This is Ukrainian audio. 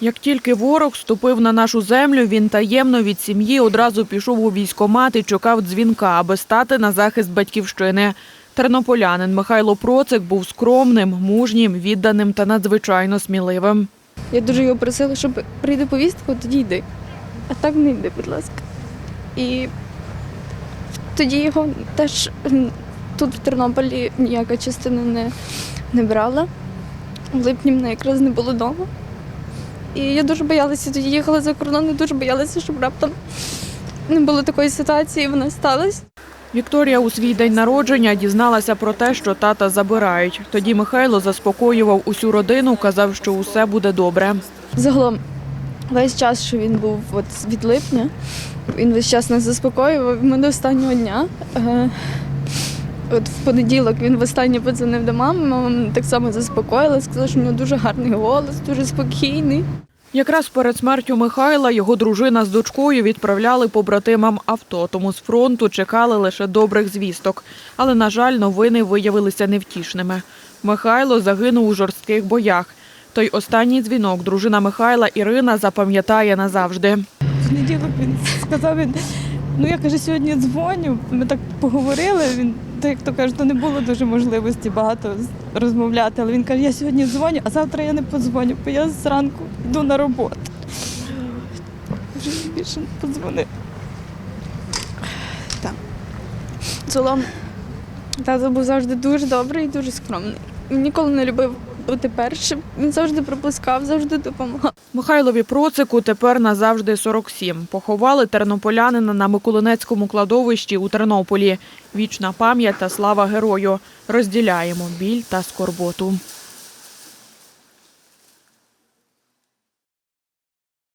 Як тільки ворог ступив на нашу землю, він таємно від сім'ї одразу пішов у військкомат і чекав дзвінка, аби стати на захист батьківщини. Тернополянин Михайло Процик був скромним, мужнім, відданим та надзвичайно сміливим. Я дуже його просила, щоб прийде повістка, тоді йди. А так не йди, будь ласка. І тоді його теж тут в Тернополі ніяка частина не, не брала. В липні мене якраз не було вдома. І я дуже боялася, тоді їхала за кордон, і дуже боялася, щоб раптом не було такої ситуації, і вона сталася. Вікторія у свій день народження дізналася про те, що тата забирають. Тоді Михайло заспокоював усю родину, казав, що усе буде добре. Загалом, весь час, що він був от від липня, він весь час нас заспокоював. Ми до останнього дня. Е, от в понеділок він востаннє подзвонив до мами, мама мене так само заспокоїла, сказала, що в нього дуже гарний голос, дуже спокійний. Якраз перед смертю Михайла його дружина з дочкою відправляли побратимам авто, тому з фронту чекали лише добрих звісток. Але, на жаль, новини виявилися невтішними. Михайло загинув у жорстких боях. Той останній дзвінок дружина Михайла Ірина запам'ятає назавжди. В понеділок він сказав, він, ну я каже, сьогодні дзвоню. Ми так поговорили. Він, так як то кажуть, то не було дуже можливості багато розмовляти. Але він каже, я сьогодні дзвоню, а завтра я не подзвоню, бо я зранку йду на роботу. Вже більше не подзвонив. Так. Цілом тато був завжди дуже добрий і дуже скромний. Він ніколи не любив бути першим. Він завжди пропускав, завжди допомагав. Михайлові Процику тепер назавжди 47. Поховали тернополянина на Миколинецькому кладовищі у Тернополі. Вічна пам'ять та слава герою. Розділяємо біль та скорботу.